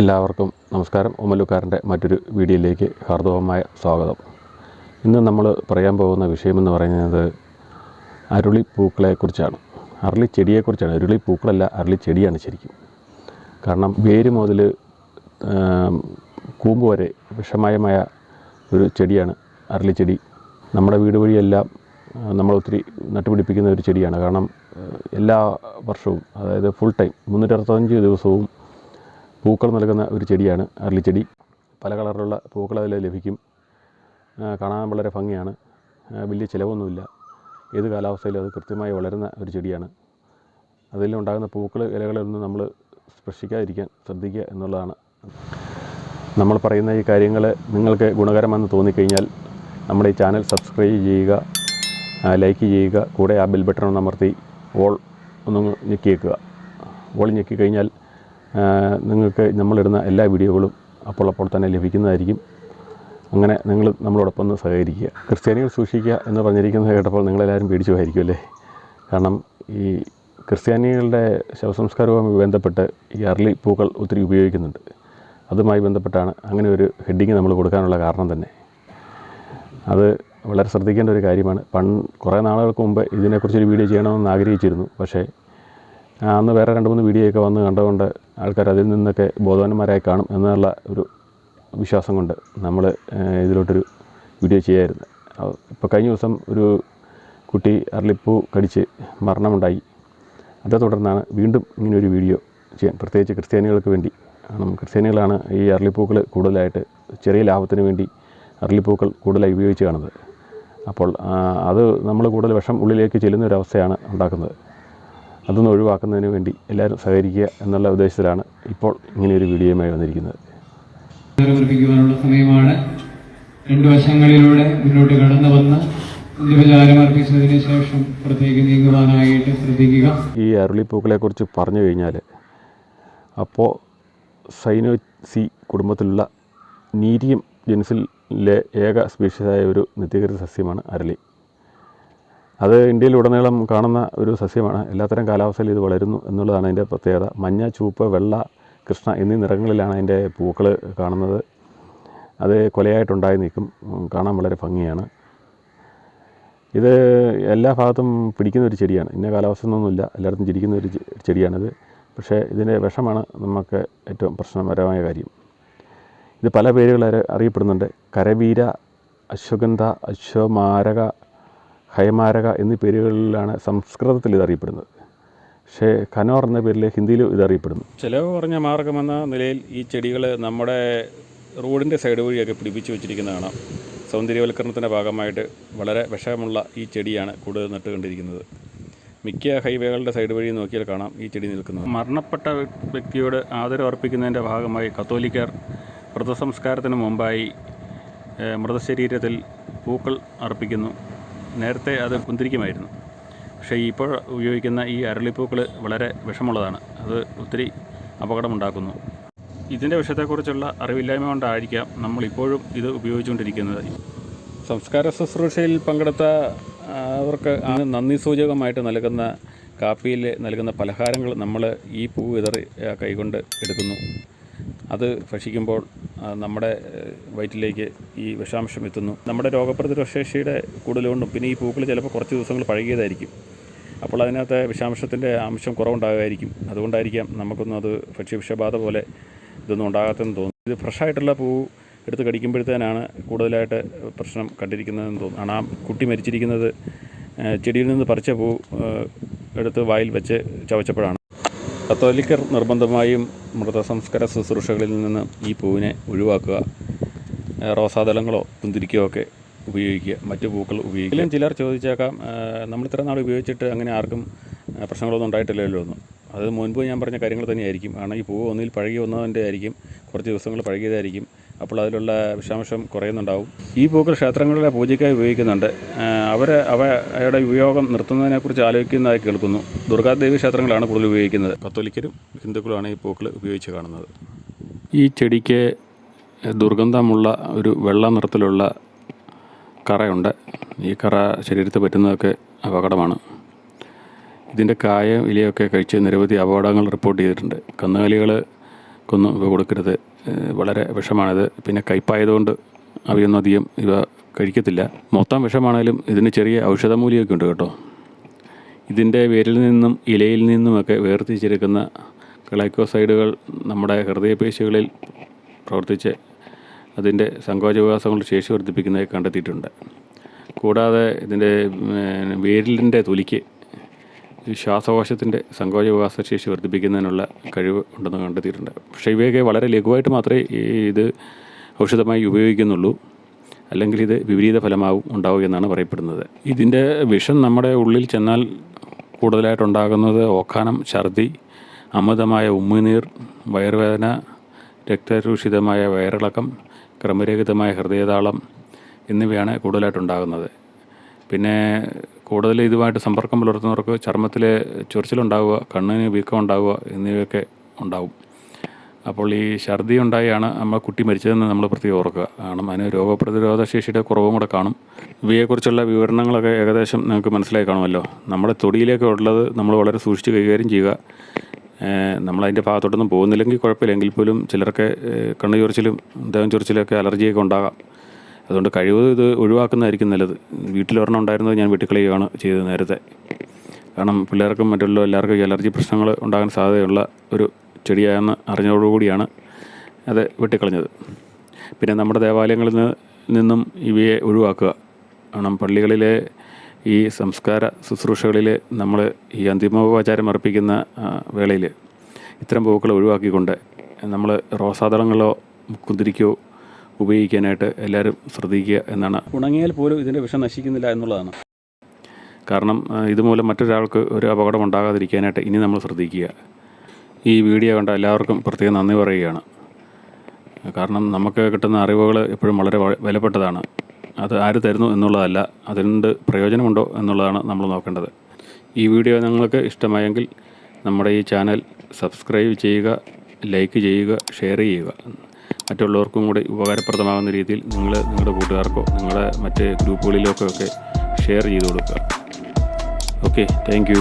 എല്ലാവർക്കും നമസ്കാരം. ഉമ്മലുക്കാരന്റെ മറ്റൊരു വീഡിയോയിലേക്ക് ഹാർദവമായ സ്വാഗതം. ഇന്ന് നമ്മൾ പറയാൻ പോകുന്ന വിഷയമെന്ന് പറയുന്നത് അരുളി പൂക്കളെക്കുറിച്ചാണ് അരളി ചെടിയെക്കുറിച്ചാണ് അരുളി പൂക്കളല്ല അരളി ചെടിയാണ് ശരിക്കും. കാരണം വേര് മുതൽ കൂമ്പ് വരെ വിഷമയമായ ഒരു ചെടിയാണ് അരളിച്ചെടി. നമ്മുടെ വീട് വഴിയെല്ലാം നമ്മൾ ഒത്തിരി നട്ടുപിടിപ്പിക്കുന്ന ഒരു ചെടിയാണ്. കാരണം എല്ലാ വർഷവും അതായത് ഫുൾ ടൈം മുന്നൂറ്ററുപത്തഞ്ച് ദിവസവും പൂക്കൾ നൽകുന്ന ഒരു ചെടിയാണ് അരളിച്ചെടി. പല കളറിലുള്ള പൂക്കൾ അതിൽ ലഭിക്കും. കാണാൻ വളരെ ഭംഗിയാണ്. വലിയ ചിലവൊന്നുമില്ല. ഏത് കാലാവസ്ഥയിലും അത് കൃത്യമായി വളരുന്ന ഒരു ചെടിയാണ്. അതിലുണ്ടാകുന്ന പൂക്കൾ ഇലകളൊന്നും നമ്മൾ സ്പർശിക്കാതിരിക്കാൻ ശ്രദ്ധിക്കുക എന്നുള്ളതാണ്. നമ്മൾ പറയുന്ന ഈ കാര്യങ്ങൾ നിങ്ങൾക്ക് ഗുണകരമെന്ന് തോന്നിക്കഴിഞ്ഞാൽ നമ്മുടെ ഈ ചാനൽ സബ്സ്ക്രൈബ് ചെയ്യുക ലൈക്ക് ചെയ്യുക കൂടെ ആ ബെൽ ബട്ടൺ അമർത്തി ഓൾ ഒന്ന് ഞെക്കി വെക്കുക ഓൾ ഞെക്കി കഴിഞ്ഞാൽ ആ, നിങ്ങൾക്ക് നമ്മളിടുന്ന എല്ലാ വീഡിയോകളും അപ്പോൾ അപ്പോൾ തന്നെ ലഭിക്കുന്നതായിരിക്കും. അങ്ങനെ നിങ്ങൾ നമ്മളോടൊപ്പം ഒന്ന് സഹകരിക്കുക. ക്രിസ്ത്യാനികൾ സൂക്ഷിക്കുക എന്ന് പറഞ്ഞിരിക്കുന്നത് കേട്ടപ്പോൾ നിങ്ങളെല്ലാവരും പേടിച്ചു പോയിരിക്കും അല്ലേ? കാരണം ഈ ക്രിസ്ത്യാനികളുടെ ശവസംസ്കാരവുമായി ബന്ധപ്പെട്ട് ഈ അർലി പൂക്കൾ ഒത്തിരി ഉപയോഗിക്കുന്നുണ്ട്. അതുമായി ബന്ധപ്പെട്ടാണ് അങ്ങനെ ഒരു ഹെഡിങ് നമ്മൾ കൊടുക്കാനുള്ള കാരണം തന്നെ. അത് വളരെ ശ്രദ്ധിക്കേണ്ട ഒരു കാര്യമാണ്. പണ്ട് കുറേ നാളുകൾക്ക് മുമ്പ് ഇതിനെക്കുറിച്ചൊരു വീഡിയോ ചെയ്യണമെന്ന് ആഗ്രഹിച്ചിരുന്നു. പക്ഷേ അന്ന് വേറെ രണ്ട് മൂന്ന് വീഡിയോ ഒക്കെ വന്ന് കണ്ടുകൊണ്ട് ആൾക്കാർ അതിൽ നിന്നൊക്കെ ബോധവാന്മാരായി കാണും എന്നുള്ള ഒരു വിശ്വാസം കൊണ്ട് നമ്മൾ ഇതിലോട്ടൊരു വീഡിയോ ചെയ്യായിരുന്നു. ഇപ്പോൾ കഴിഞ്ഞ ദിവസം ഒരു കുട്ടി അരളിപ്പൂ കടിച്ച് മരണമുണ്ടായി. അതേ തുടർന്നാണ് വീണ്ടും ഇങ്ങനെ ഒരു വീഡിയോ ചെയ്യാൻ. പ്രത്യേകിച്ച് ക്രിസ്ത്യാനികൾക്ക് വേണ്ടി. കാരണം ക്രിസ്ത്യാനികളാണ് ഈ അരളിപ്പൂക്കൾ കൂടുതലായിട്ട് ചെറിയ ലാഭത്തിന് വേണ്ടി അരളിപ്പൂക്കൾ കൂടുതലായി ഉപയോഗിച്ച് കാണുന്നത്. അപ്പോൾ അത് നമ്മൾ കൂടുതൽ വിഷം ഉള്ളിലേക്ക് ചെല്ലുന്ന ഒരു അവസ്ഥയാണ് ഉണ്ടാക്കുന്നത്. അതൊന്ന് ഒഴിവാക്കുന്നതിന് വേണ്ടി എല്ലാവരും സഹകരിക്കുക എന്നുള്ള ഉദ്ദേശത്തിലാണ് ഇപ്പോൾ ഇങ്ങനെയൊരു വീഡിയോയുമായി വന്നിരിക്കുന്നത്. അർപ്പിക്കുവാനുള്ള സമയമാണ്. രണ്ടു വശങ്ങളിലൂടെ മുന്നോട്ട് കടന്നു വന്ന് അർപ്പിച്ചതിന് ശേഷം പുറത്തേക്ക് നീങ്ങുവാനായിട്ട് ശ്രദ്ധിക്കുക. ഈ അരുളിപ്പൂക്കളെക്കുറിച്ച് പറഞ്ഞു കഴിഞ്ഞാൽ അപ്പോൾ സൈനോസി കുടുംബത്തിലുള്ള നീരിയം ജെൻസിലെ ഏക സ്പീഷ്യസായ ഒരു നിത്യകൃത സസ്യമാണ് അരളി. അത് ഇന്ത്യയിൽ ഉടനീളം കാണുന്ന ഒരു സസ്യമാണ്. എല്ലാത്തരം കാലാവസ്ഥയിൽ ഇത് വളരുന്നു എന്നുള്ളതാണ് അതിന്റെ പ്രത്യേകത. മഞ്ഞ ചുവപ്പ് വെള്ള കൃഷ്ണ എന്നീ നിറങ്ങളിലാണ് അതിന്റെ പൂക്കൾ കാണുന്നത്. അത് കൊലയായിട്ടുണ്ടായി നിൽക്കും. കാണാൻ വളരെ ഭംഗിയാണ്. ഇത് എല്ലാ ഭാഗത്തും പിടിക്കുന്ന ഒരു ചെടിയാണ്. ഇന്ന കാലാവസ്ഥ ഒന്നുമില്ല എല്ലായിടത്തും ചിരിക്കുന്ന ഒരു ചെടിയാണിത്. പക്ഷേ ഇതിന്റെ വിഷമാണ് നമുക്ക് ഏറ്റവും പ്രശ്നപരമായ കാര്യം. ഇത് പല പേരുകൾ അറിയപ്പെടുന്നുണ്ട്. കരവീര അശ്വഗന്ധ അശ്വമാരക ഹയമാരക എന്നീ പേരുകളിലാണ് സംസ്കൃതത്തിൽ ഇത് അറിയപ്പെടുന്നത്. പക്ഷേ കനോർ എന്ന പേരിൽ ഹിന്ദിയിലും ഇത് അറിയപ്പെടുന്നു. ചിലവ് കുറഞ്ഞ മാർഗമെന്ന നിലയിൽ ഈ ചെടികൾ നമ്മുടെ റോഡിന്റെ സൈഡ് വഴിയൊക്കെ പിടിപ്പിച്ചു വെച്ചിരിക്കുന്നതാണ്. സൗന്ദര്യവൽക്കരണത്തിന്റെ ഭാഗമായിട്ട് വളരെ വിഷമുള്ള ഈ ചെടിയാണ് കൂടുതൽ നട്ടുകൊണ്ടിരിക്കുന്നത്. മിക്ക ഹൈവേകളുടെ സൈഡ് വഴി നോക്കിയാൽ കാണാം ഈ ചെടി നിൽക്കുന്നത്. മരണപ്പെട്ട വ്യക്തിയോട് ആദരവ് അർപ്പിക്കുന്നതിന്റെ ഭാഗമായി കത്തോലിക്കർ വ്രതസംസ്കാരത്തിന് മുമ്പായി മൃതശരീരത്തിൽ പൂക്കൾ അർപ്പിക്കുന്നു. നേരത്തെ അത് കുന്തിരിക്കുമായിരുന്നു. പക്ഷേ ഇപ്പോൾ ഉപയോഗിക്കുന്ന ഈ അരളിപ്പൂക്കൾ വളരെ വിഷമുള്ളതാണ്. അത് ഒത്തിരി അപകടമുണ്ടാക്കുന്നു. ഇതിന്റെ വിഷയത്തെക്കുറിച്ചുള്ള അറിവില്ലായ്മ കൊണ്ടായിരിക്കാം നമ്മളിപ്പോഴും ഇത് ഉപയോഗിച്ചുകൊണ്ടിരിക്കുന്നത്. സംസ്കാര ശുശ്രൂഷയിൽ പങ്കെടുത്ത അവർക്ക് നന്ദി സൂചകമായിട്ട് നൽകുന്ന കാപ്പിയിൽ നൽകുന്ന പലഹാരങ്ങൾ നമ്മൾ ഈ പൂ വിതറി കൈകൊണ്ട് എടുക്കുന്നു. അത് ഭക്ഷിക്കുമ്പോൾ നമ്മുടെ വയറ്റിലേക്ക് ഈ വിഷാംശം എത്തുന്നു. നമ്മുടെ രോഗപ്രതിരോധ ശേഷിയുടെ കൂടുതലുകൊണ്ടും പിന്നെ ഈ പൂക്കൾ ചിലപ്പോൾ കുറച്ച് ദിവസങ്ങൾ പഴകിയതായിരിക്കും. അപ്പോൾ അതിനകത്ത് വിഷാംശത്തിന്റെ അംശം കുറവുണ്ടാകുമായിരിക്കും അതുകൊണ്ടായിരിക്കാം നമുക്കൊന്നും അത് ഭക്ഷ്യവിഷബാധ പോലെ ഇതൊന്നും ഉണ്ടാകാത്തെന്ന് തോന്നുന്നു ഇത് ഫ്രഷായിട്ടുള്ള പൂ എടുത്ത് കടിക്കുമ്പോഴത്തേനാണ് കൂടുതലായിട്ട് പ്രശ്നം കണ്ടിരിക്കുന്നതെന്ന് തോന്നുന്നു ആ കുട്ടി മരിച്ചിരിക്കുന്നത് ചെടിയിൽ നിന്ന് പറിച്ച പൂ എടുത്ത് വായിൽ വെച്ച് ചവച്ചപ്പോഴാണ്. കത്തോലിക്കർ നിർബന്ധമായും മൃതസംസ്കാര ശുശ്രൂഷകളിൽ നിന്ന് ഈ പൂവിനെ ഒഴിവാക്കുക റോസാദലങ്ങളോ കുന്തിരിക്കയോ ഒക്കെ ഉപയോഗിക്കുക മറ്റു പൂക്കൾ ഉപയോഗിക്കുക. ചിലർ ചോദിച്ചേക്കാം നമ്മൾ ഇത്ര നാൾ ഉപയോഗിച്ചിട്ട് അങ്ങനെ ആർക്കും പ്രശ്നങ്ങളൊന്നും ഉണ്ടായിട്ടില്ലല്ലോ ഒന്നും അത് മുൻപ് ഞാൻ പറഞ്ഞ കാര്യങ്ങൾ തന്നെയായിരിക്കും. കാരണം ഈ പൂവ് ഒന്നിൽ പഴകി വന്നതിന്റെ ആയിരിക്കും കുറച്ച് ദിവസങ്ങൾ പഴകിയതായിരിക്കും. അപ്പോൾ അതിലുള്ള വിഷാംശം കുറയുന്നുണ്ടാവും. ഈ പൂക്കൾ ക്ഷേത്രങ്ങളിലെ പൂജയ്ക്കായി ഉപയോഗിക്കുന്നുണ്ട്. അവർ അവയുടെ ഉപയോഗം നിർത്തുന്നതിനെക്കുറിച്ച് ആലോചിക്കുന്നതായി കേൾക്കുന്നു. ദുർഗാദേവി ക്ഷേത്രങ്ങളാണ് കൂടുതൽ ഉപയോഗിക്കുന്നത്. കത്തോലിക്കരും ഹിന്ദുക്കളുമാണ് ഈ പൂക്കൾ ഉപയോഗിച്ച് കാണുന്നത്. ഈ ചെടിക്ക് ദുർഗന്ധമുള്ള ഒരു വെള്ള നിറത്തിലുള്ള കറയുണ്ട്. ഈ കറ ശരീരത്തിൽ പറ്റുന്നതൊക്കെ അപകടമാണ്. ഇതിന്റെ കായം ഇലയൊക്കെ കഴിച്ച് നിരവധി അപകടങ്ങൾ റിപ്പോർട്ട് ചെയ്തിട്ടുണ്ട്. കന്നുകാലികൾ കൊന്നും ഇവ കൊടുക്കരുത്. വളരെ വിഷമാണിത്. പിന്നെ കയ്പായതുകൊണ്ട് അവയൊന്നും അധികം ഇവ കഴിക്കത്തില്ല. മൊത്തം വിഷമാണെങ്കിലും ഇതിന് ചെറിയ ഔഷധമൂല്യമൊക്കെ ഉണ്ട് കേട്ടോ. ഇതിന്റെ വേരിൽ നിന്നും ഇലയിൽ നിന്നുമൊക്കെ വേർതിരിച്ചെടുക്കുന്ന ഗ്ലൈക്കോസൈഡുകൾ നമ്മുടെ ഹൃദയപേശികളിൽ പ്രവർത്തിച്ച് അതിന്റെ സങ്കോചവികാസങ്ങളുടെ ശേഷി വർദ്ധിപ്പിക്കുന്നതായി കണ്ടെത്തിയിട്ടുണ്ട്. കൂടാതെ ഇതിന്റെ വേരിലിന്റെ തൊലിക്ക് ശ്വാസകോശത്തിന്റെ സങ്കോചവികാസ ശേഷി വർദ്ധിപ്പിക്കുന്നതിനുള്ള കഴിവ് ഉണ്ടെന്ന് കണ്ടെത്തിയിട്ടുണ്ട്. പക്ഷേ ഇവയൊക്കെ വളരെ ലഘുവായിട്ട് മാത്രമേ ഈ ഇത് ഔഷധമായി ഉപയോഗിക്കുന്നുള്ളൂ. അല്ലെങ്കിൽ ഇത് വിപരീത ഫലമാവും ഉണ്ടാവുക എന്നാണ് പറയപ്പെടുന്നത്. ഇതിന്റെ വിഷം നമ്മുടെ ഉള്ളിൽ ചെന്നാൽ കൂടുതലായിട്ടുണ്ടാകുന്നത് ഓക്കാനം ഛർദി അമിതമായ ഉമ്മുനീർ വയറുവേദന രക്തരൂഷിതമായ വയറിളക്കം ക്രമരഹിതമായ ഹൃദയതാളം എന്നിവയാണ് കൂടുതലായിട്ടുണ്ടാകുന്നത്. പിന്നെ കൂടുതൽ ഇതുമായിട്ട് സമ്പർക്കം പുലർത്തുന്നവർക്ക് ചർമ്മത്തിൽ ചൊറിച്ചിലുണ്ടാവുക കണ്ണിന് വീക്കം ഉണ്ടാവുക എന്നിവയൊക്കെ ഉണ്ടാവും. അപ്പോൾ ഈ ഛർദി ഉണ്ടായാണ് നമ്മൾ കുട്ടി മരിച്ചതെന്ന് നമ്മൾ പ്രത്യേകം ഓർക്കുക. കാരണം അതിന് രോഗപ്രതിരോധ ശേഷിയുടെ കുറവും കൂടെ കാണും. ഇവയെക്കുറിച്ചുള്ള വിവരണങ്ങളൊക്കെ ഏകദേശം നിങ്ങൾക്ക് മനസ്സിലായി കാണുമല്ലോ. നമ്മുടെ തൊടിയിലേക്ക് ഉള്ളത് നമ്മൾ വളരെ സൂക്ഷിച്ച് കൈകാര്യം ചെയ്യുക. നമ്മളതിന്റെ ഭാഗത്തോട്ടൊന്നും പോകുന്നില്ലെങ്കിൽ കുഴപ്പമില്ല. എങ്കിൽ പോലും ചിലർക്ക് കണ്ണ് ചൊറിച്ചിലും ദേഹം ചൊറിച്ചിലൊക്കെ അലർജിയൊക്കെ ഉണ്ടാകാം. അതുകൊണ്ട് കഴിവതും ഇത് ഒഴിവാക്കുന്നതായിരിക്കും നല്ലത്. വീട്ടിലൊരെണ്ണം ഉണ്ടായിരുന്നത് ഞാൻ വെട്ടിക്കളയുകയാണ് ചെയ്തത് നേരത്തെ. കാരണം പിള്ളേർക്കും മറ്റുള്ള എല്ലാവർക്കും അലർജി പ്രശ്നങ്ങൾ ഉണ്ടാകാൻ സാധ്യതയുള്ള ഒരു ചെടിയാണെന്ന് അറിഞ്ഞതോടുകൂടിയാണ് അത് വെട്ടിക്കളഞ്ഞത്. പിന്നെ നമ്മുടെ ദേവാലയങ്ങളിൽ നിന്നും ഇവയെ ഒഴിവാക്കുക. കാരണം പള്ളികളിലെ ഈ സംസ്കാര ശുശ്രൂഷകളിൽ നമ്മൾ ഈ അന്തിമോപചാരം അർപ്പിക്കുന്ന വേളയിൽ ഇത്തരം പൂക്കൾ ഒഴിവാക്കിക്കൊണ്ട് നമ്മൾ റോസാദളങ്ങളോ കുന്തിരിക്കോ ഉപയോഗിക്കാനായിട്ട് എല്ലാവരും ശ്രദ്ധിക്കുക എന്നാണ്. ഉണങ്ങിയാൽ പോലും ഇതിന്റെ വിഷം നശിക്കുന്നില്ല എന്നുള്ളതാണ്. കാരണം ഇതുമൂലം മറ്റൊരാൾക്ക് ഒരു അപകടം ഉണ്ടാകാതിരിക്കാനായിട്ട് ഇനി നമ്മൾ ശ്രദ്ധിക്കുക. ഈ വീഡിയോ കണ്ട എല്ലാവർക്കും പ്രത്യേകം നന്ദി പറയുകയാണ്. കാരണം നമുക്ക് കിട്ടുന്ന അറിവുകൾ എപ്പോഴും വളരെ വിലപ്പെട്ടതാണ്. അത് ആര് തരുന്നു എന്നുള്ളതല്ല അതിനുണ്ട് പ്രയോജനമുണ്ടോ എന്നുള്ളതാണ് നമ്മൾ നോക്കേണ്ടത്. ഈ വീഡിയോ നിങ്ങൾക്ക് ഇഷ്ടമായെങ്കിൽ നമ്മുടെ ഈ ചാനൽ സബ്സ്ക്രൈബ് ചെയ്യുക ലൈക്ക് ചെയ്യുക ഷെയർ ചെയ്യുക. മറ്റുള്ളവർക്കും കൂടി ഉപകാരപ്രദമാകുന്ന രീതിയിൽ നിങ്ങൾ നിങ്ങളുടെ കൂട്ടുകാർക്കോ നിങ്ങളുടെ മറ്റ് ഗ്രൂപ്പുകളിലൊക്കെ ഒക്കെ ഷെയർ ചെയ്ത് കൊടുക്കുക. Okay thank